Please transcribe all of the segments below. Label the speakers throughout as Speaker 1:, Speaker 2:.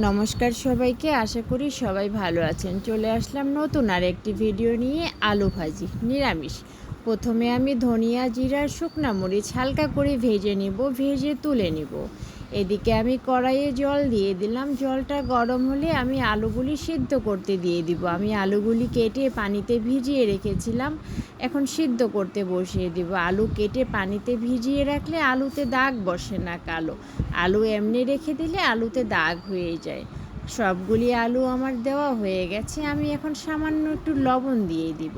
Speaker 1: নমস্কার সবাইকে, আশা করি সবাই ভালো আছেন। চলে আসলাম নতুন আর একটি ভিডিও নিয়ে, আলু ভাজি, নিরামিষ। প্রথমে আমি ধনিয়া জিরার শুকনা মরিচ হালকা করে ভেজে নেব, ভেজে তুলে নিব। এদিকে আমি কড়াইয়ে জল দিয়ে দিলাম। জলটা গরম হলে আমি আলুগুলি সিদ্ধ করতে দিয়ে দিব। আমি আলুগুলি কেটে পানিতে ভিজিয়ে রেখেছিলাম। এখন সিদ্ধ করতে বসিয়ে দিব। আলু কেটে পানিতে ভিজিয়ে রাখলে আলুতে দাগ বসে না কালো। আলু এমনি রেখে দিলে আলুতে দাগ হয়ে যায়। সবগুলি আলু আমার দেওয়া হয়ে গেছে, আমি এখন সামান্য একটু লবণ দিয়ে দিব।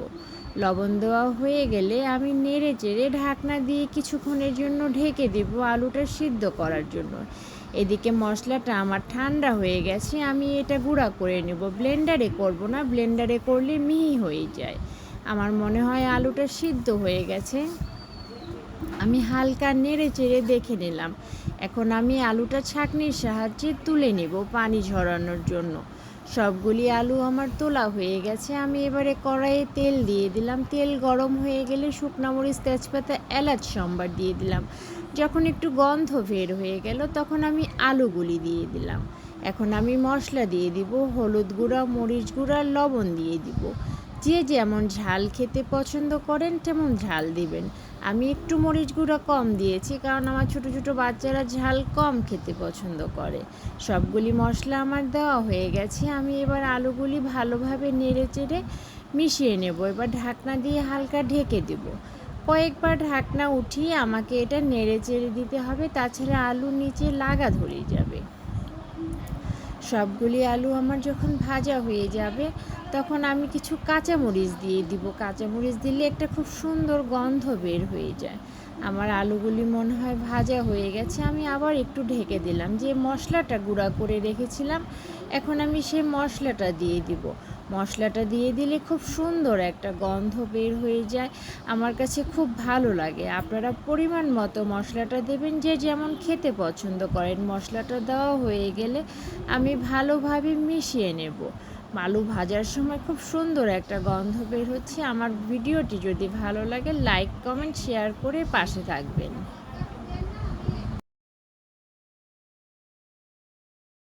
Speaker 1: লবণ দেওয়া হয়ে গেলে আমি নেড়ে চেড়ে ঢাকনা দিয়ে কিছুক্ষণের জন্য ঢেকে দেব আলুটা সিদ্ধ করার জন্য। এদিকে মশলাটা আমার ঠান্ডা হয়ে গেছে, আমি এটা গুঁড়া করে নেব। ব্লেন্ডারে করব না, ব্লেন্ডারে করলে মিহি হয়ে যায়। আমার মনে হয় আলুটা সিদ্ধ হয়ে গেছে। আমি হালকা নেড়ে চেড়ে দেখে নিলাম। এখন আমি আলুটা ছাঁকনির সাহায্যে তুলে নেব পানি ঝরানোর জন্য। সবগুলি আলু আমার তোলা হয়ে গেছে। আমি এবারে কড়াইয়ে তেল দিয়ে দিলাম। তেল গরম হয়ে গেলে শুকনা মরিচ, তেজপাতা, এলাচ, সম্বার দিয়ে দিলাম। যখন একটু গন্ধ বের হয়ে গেল, তখন আমি আলুগুলি দিয়ে দিলাম। এখন আমি মশলা দিয়ে দিব, হলুদ গুঁড়া, মরিচ গুঁড়া, লবণ দিয়ে দিব। যে যেমন ঝাল খেতে পছন্দ করেন, তেমন ঝাল দিবেন। আমি একটু মরিচ গুঁড়া কম দিয়েছি, কারণ আমার ছোটো ছোটো বাচ্চারা ঝাল কম খেতে পছন্দ করে। সবগুলি মশলা আমার দেওয়া হয়ে গেছে, আমি এবার আলুগুলি ভালোভাবে নেড়ে চেড়ে মিশিয়ে নেব। এবার ঢাকনা দিয়ে হালকা ঢেকে দেব। কয়েকবার ঢাকনা উঠিয়ে আমাকে এটা নেড়ে চেড়ে দিতে হবে, তাছাড়া আলু নিচে লাগা ধরে যাবে। সবগুলি আলু আমার যখন ভাজা হয়ে যাবে, তখন আমি কিছু কাঁচামরিচ দিয়ে দিব। কাঁচামরিচ দিলে একটা খুব সুন্দর গন্ধ বের হয়ে যায়। আমার আলুগুলি মনে হয় ভাজা হয়ে গেছে, আমি আবার একটু ঢেকে দিলাম। যে মশলাটা গুঁড়া করে রেখেছিলাম, এখন আমি সেই মশলাটা দিয়ে দিব। মশলাটা দিয়ে দিলে খুব সুন্দর একটা গন্ধ বের হয়ে যায়। আমার কাছে খুব ভালো লাগে। আপনারা পরিমাণ মতো মশলাটা দেবেন, যে যেমন খেতে পছন্দ করেন। মশলাটা দেওয়া হয়ে গেলে আমি ভালোভাবে মিশিয়ে নেব। আলু ভাজার সময় খুব সুন্দর একটা গন্ধ বের হচ্ছে। আমার ভিডিওটি যদি ভালো লাগে, লাইক, কমেন্ট, শেয়ার করে পাশে থাকবেন।